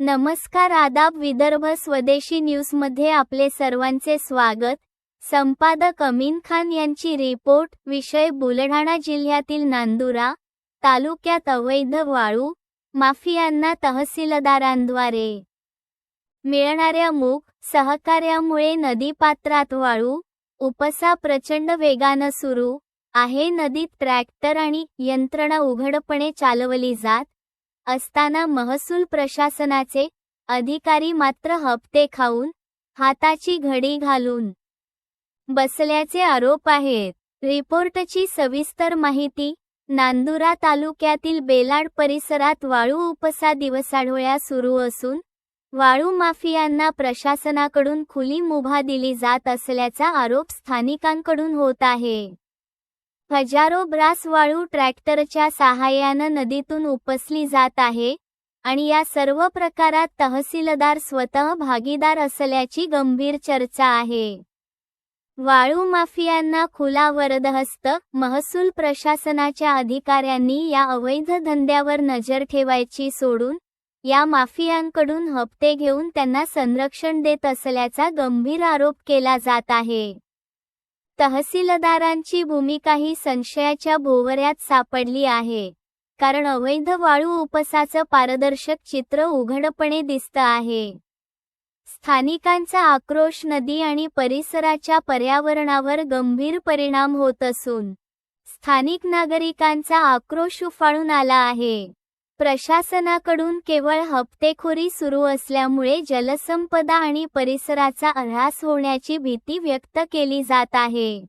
नमस्कार आदाब विदर्भ स्वदेशी न्यूजमध्ये आपले सर्वांचे स्वागत. संपादक अमीन खान यांची रिपोर्ट विषय बुलढाणा जिल्ह्यातील नांदुरा तालुक्यात अवैध वाळू माफियांना तहसीलदारांद्वारे. मिळणाऱ्या मूग सहकार्यामुळे नदीपात्रात वाळू उपसा प्रचंड वेगानं सुरू आहे. नदीत ट्रॅक्टर आणि यंत्रणा उघडपणे चालवली जात असताना महसूल प्रशासनाचे अधिकारी मात्र हप्ते खाऊन हाताची घडी घालून बसल्याचे आरोप आहेत. रिपोर्टची सविस्तर माहिती नांदुरा तालुक्यातील बेलाड परिसरात वाळू उपसा दिवसाढोळ्या सुरू असून वाळू माफियांना प्रशासनाकडून खुली मुभा दिली जात असल्याचा आरोप स्थानिकांकडून होत आहे. हजारो ब्रास वाळू ट्रॅक्टरच्या सहाय्यानं नदीतून उपसली जात आहे आणि या सर्व प्रकारात तहसीलदार स्वतः भागीदार असल्याची गंभीर चर्चा आहे. वाळू माफियांना खुला वरदहस्त महसूल प्रशासनाच्या अधिकाऱ्यांनी या अवैध धंद्यावर नजर ठेवायची सोडून या माफियांकडून हप्ते घेऊन त्यांना संरक्षण देत असल्याचा गंभीर आरोप केला जात आहे. तहसीलदारांची भूमिकाही संशयाच्या भोवऱ्यात सापडली आहे. कारण अवैध वाळू उपसाचं पारदर्शक चित्र उघडपणे दिसतं आहे. स्थानिकांचा आक्रोश नदी आणि परिसराच्या पर्यावरणावर गंभीर परिणाम होत असून स्थानिक नागरिकांचा आक्रोश उफाळून आला आहे. प्रशासनाकडून केवळ हप्तेखोरी सुरू असल्यामुळे जलसंपदा आणि परिसराचा ऱ्हास होण्याची भीती व्यक्त केली जात आहे.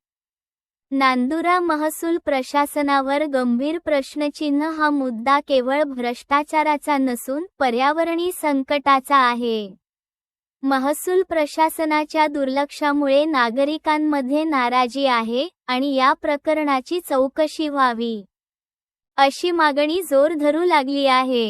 नांदुरा महसूल प्रशासनावर गंभीर प्रश्नचिन्ह हा मुद्दा केवळ भ्रष्टाचाराचा नसून पर्यावरणी संकटाचा आहे. महसूल प्रशासनाच्या दुर्लक्षामुळे नागरिकांमध्ये नाराजी आहे आणि या प्रकरणाची चौकशी व्हावी. अशी मागणी जोर धरू लागली आहे.